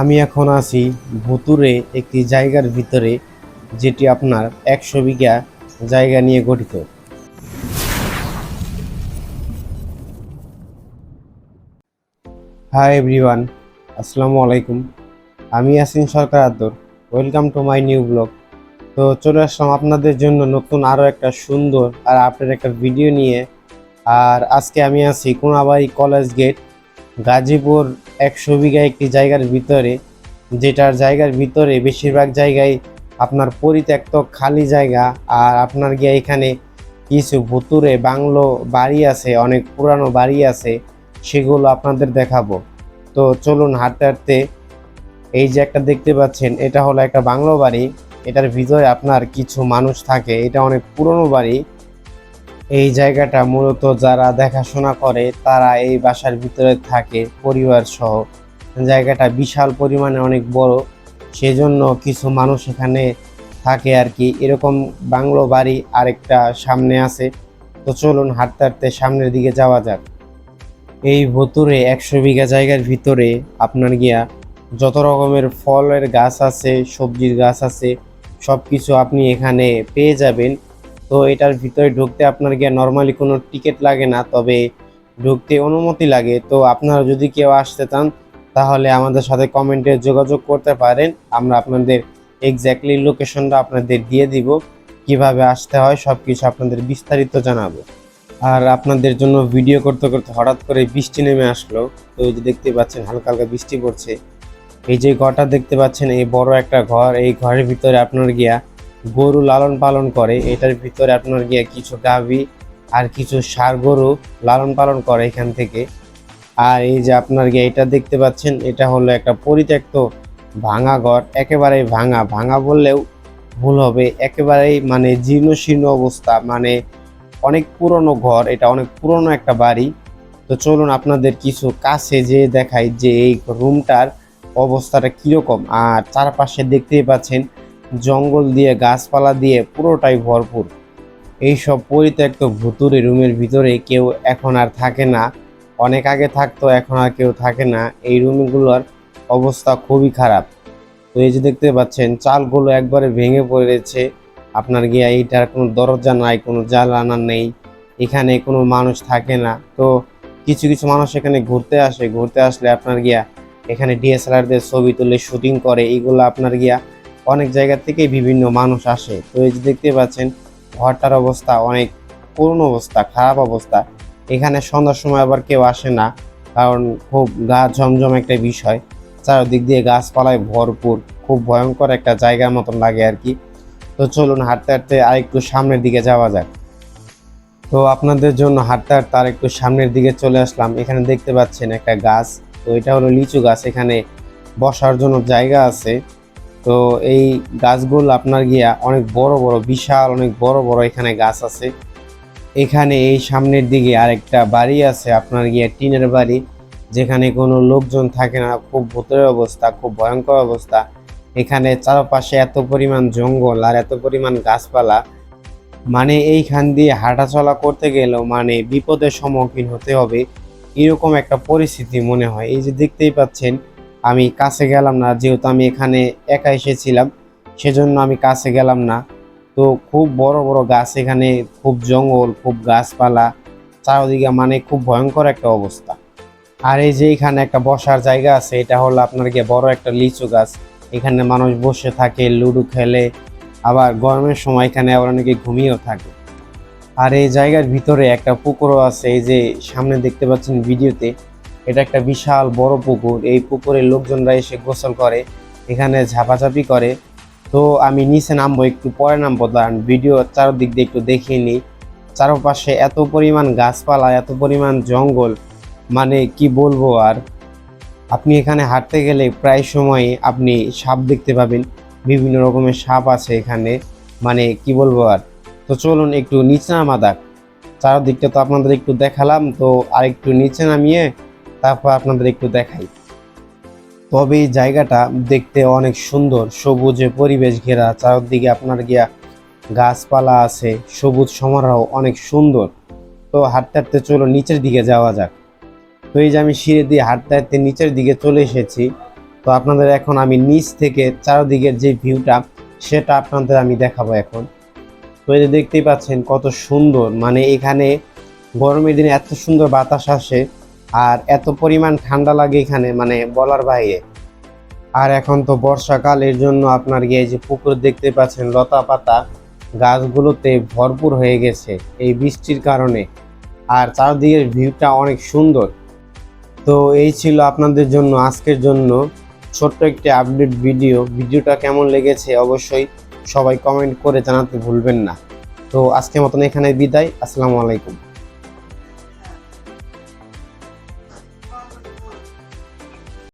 আমি এখন আছি ভুতুরে একটি জায়গার ভিতরে, যেটি আপনার একশো বিঘা জায়গা নিয়ে গঠিত। হাই এভরিওয়ান আসসালামু আলাইকুম। আমি Yasin Sarkar Adar. Welcome to my new blog তো চলে আসলাম আপনাদের জন্য নতুন আরও একটা সুন্দর আর আপনার একটা ভিডিও নিয়ে। আর আজকে আমি আছি কোনাবাড়ি কলেজ গেট। গাজীপুর একশো বিঘা একটি জায়গার ভিতরে, যেটার জায়গার ভিতরে বেশিরভাগ জায়গায় আপনার পরিত্যক্ত খালি জায়গা আর আপনার গিয়ে এখানে কিছু ভুতুরে বাংলো বাড়ি আছে, অনেক পুরানো বাড়ি আছে, সেগুলো আপনাদের দেখাবো। তো চলুন হাঁটতে হাঁটতে এই যে একটা দেখতে পাচ্ছেন, এটা হলো একটা বাংলো বাড়ি। এটার ভিতরে আপনার কিছু মানুষ থাকে, এটা অনেক পুরনো বাড়ি। এই জায়গাটা মূলত যারা দেখাশোনা করে, তারা এই বাসার ভিতরে থাকে, পরিবার সহ। জায়গাটা বিশাল পরিমাণে অনেক বড়, সেজন্য কিছু মানুষ এখানে থাকে আর কি। এরকম বাংলো বাড়ি আরেকটা সামনে আছে। তো চলুন হাঁটতে হাঁটতে সামনের দিকে যাওয়া যাক। এই ভতুরে একশো বিঘা জায়গার ভিতরে আপনার গিয়া যত রকমের ফলের গাছ আছে, সবজির গাছ আছে সব কিছু আপনি এখানে পেয়ে যাবেন। তো এটার ভিতরে ঢুকতে আপনার গিয়ে নর্মালি কোনো টিকিট লাগে না, তবে ঢুকতে অনুমতি লাগে। তো আপনারা যদি কেউ আসতে চান, তাহলে আমাদের সাথে কমেন্টে যোগাযোগ করতে পারেন। আমরা আপনাদের এক্স্যাক্টলি লোকেশনটা আপনাদের দিয়ে দিব, কীভাবে আসতে হয় সব কিছু আপনাদের বিস্তারিত জানাব। আর আপনাদের জন্য ভিডিও করতে করতে হঠাৎ করে বৃষ্টি নেমে আসলো। তো এই যে দেখতে পাচ্ছেন, হালকা হালকা বৃষ্টি পড়ছে। এই যে ঘরটা দেখতে পাচ্ছেন, এই বড় একটা ঘর, এই ঘরের ভিতরে আপনার গিয়া গরু লালন পালন করে, এটার ভিতরে আপনার গিয়া কিছু গাভী আর কিছু ষাঁড় গরু লালন পালন করে এখান থেকে। আর এই যে আপনার গিয়ে এটা দেখতে পাচ্ছেন, এটা হলো একটা পরিত্যক্ত ভাঙা ঘর, একেবারেই ভাঙা। ভাঙা বললেও ভুল হবে, একেবারেই মানে জীর্ণ শীর্ণ অবস্থা মানে অনেক পুরনো ঘর, এটা অনেক পুরনো একটা বাড়ি। তো চলুন আপনাদের কিছু কাছে যে দেখাই যে এই রুমটার অবস্থাটা কীরকম। আর চারপাশে দেখতেই পাচ্ছেন জঙ্গল দিয়ে, গাছপালা দিয়ে পুরোটাই ভরপুর। এইসব পরিত্যক্ত ভুতুরে রুমের ভিতরে কেউ এখন আর থাকে না। অনেক আগে থাকতো, এখন আর কেউ থাকে না। এই রুমগুলোর অবস্থা খুবই খারাপ। তো এই যে দেখতে পাচ্ছেন, চালগুলো একবারে ভেঙে পড়েছে। আপনার গিয়া এইটার কোনো দরজা নাই, কোনো জ্বালানা নেই। এখানে কোনো মানুষ থাকে না। তো কিছু কিছু মানুষ এখানে ঘুরতে আসে। ঘুরতে আসলে আপনার গিয়া এখানে ডিএসএলআর দিয়ে ছবি তুলে শুটিং করে। এইগুলো আপনার গিয়া অনেক জায়গা থেকে বিভিন্ন মানুষ আসে। তো এই যে দেখতে পাচ্ছেন, ঘরটার অবস্থা অনেক করুণ অবস্থা, খারাপ অবস্থা। এখানে সন্ধ্যার সময় আবার কেউ আসে না, কারণ খুব গা ঝমঝম একটা বিষয়। চারদিক দিয়ে গাছপালায় ভরপুর, খুব ভয়ঙ্কর একটা জায়গার মতন লাগে আর কি। তো চলুন হাঁটতে হাঁটতে আরেকটু সামনের দিকে যাওয়া যাক। তো আপনাদের জন্য হাঁটতে হাঁটতে আরেকটু সামনের দিকে চলে আসলাম। এখানে দেখতে পাচ্ছেন একটা গাছ, তো এটা হলো লিচু গাছ। এখানে বসার জন্য জায়গা আছে। তো এই গাছগুলো আপনার গিয়া অনেক বড় বড়, বিশাল অনেক বড় বড় এখানে গাছ আছে। এখানে এই সামনের দিকে আরেকটা বাড়ি আছে, আপনার গিয়া টিনের বাড়ি, যেখানে কোনো লোকজন থাকে না, খুব ভূতের অবস্থা, খুব ভয়ঙ্কর অবস্থা। এখানে চারপাশে এত পরিমাণ জঙ্গল আর এত পরিমাণ গাছপালা। মানে এইখান দিয়ে হাঁটাচলা করতে গেলেও মানে বিপদের সম্মুখীন হতে হবে, এরকম একটা পরিস্থিতি মনে হয়। এই যে দেখতেই পাচ্ছেন আমি কাছে গেলাম না, যেহেতু আমি এখানে একা এসেছিলাম, সেজন্য আমি কাছে গেলাম না। তো খুব বড় বড় গাছ এখানে, খুব জঙ্গল, খুব গাছপালা, চারদিকে মানে খুব ভয়ঙ্কর একটা অবস্থা। আর এই যে এখানে একটা বসার জায়গা আছে, এটা হলো আপনার গিয়ে বড় একটা লিচু গাছ। এখানে মানুষ বসে থাকে, লুডো খেলে, আবার গরমের সময় এখানে আবার অনেকে ঘুমিয়েও থাকে। আর এই জায়গার ভিতরে একটা পুকুরও আছে, এই যে সামনে দেখতে পাচ্ছেন ভিডিওতে এটা একটা বিশাল বড় পুকুর। এই পুকুরে লোকজনরা এসে গোসল করে, এখানে ঝাপাঝাপি করে। তো আমি নিচে নামবো, একটু পরে নামবো, দাঁড়ান, ভিডিও চারদিক দিয়ে একটু দেখিয়ে নিই। চারপাশে এত পরিমাণ গাছপালা, এত পরিমাণ জঙ্গল মানে কি বলব আর? আপনি এখানে হাঁটতে গেলে প্রায় সময় আপনি সাপ দেখতে পাবেন। বিভিন্ন রকমের সাপ আছে এখানে মানে কি বলব আর? তো চলুন একটু নিচে নামা যাক। চারদিকটা তো আপনাদের একটু দেখালাম, তো আর একটু নিচে নামিয়ে তারপর আপনাদের একটু দেখাই। তবে এই জায়গাটা দেখতে অনেক সুন্দর, সবুজে পরিবেশ ঘেরা, চারদিকে আপনার গিয়া গাছপালা আছে, সবুজ সমারোহ অনেক সুন্দর। তো হাঁটতে হাঁটতে চলো নিচের দিকে যাওয়া যাক। তো এই যে আমি সিঁড়ি দিয়ে হাঁটতে হাঁটতে নিচের দিকে চলে এসেছি, তো আপনাদের এখন আমি নিচ থেকে চারদিকের যে ভিউটা, সেটা আপনাদের আমি দেখাবো এখন। তো এই যে দেখতেই পাচ্ছেন কত সুন্দর মানে এখানে গরমের দিনে এত সুন্দর বাতাস আসে আর এত পরিমাণ ঠান্ডা লাগে এখানে মানে বলার বাইরে। আর এখন তো বর্ষাকাল এর জন্য আপনার গিয়ে যে পুকুর দেখতে পাচ্ছেন, লতা পাতা, গাছগুলোতে ভরপুর হয়ে গেছে এই বৃষ্টির কারণে। আর চারদিকের ভিউটা অনেক সুন্দর। তো এই ছিল আপনাদের জন্য, আজকের জন্য ছোট্ট একটি আপডেট ভিডিও। ভিডিওটা কেমন লেগেছে অবশ্যই সবাই কমেন্ট করে জানাতে ভুলবেন না। তো আজকের মতন এখানে বিদায়, আসসালামু আলাইকুম।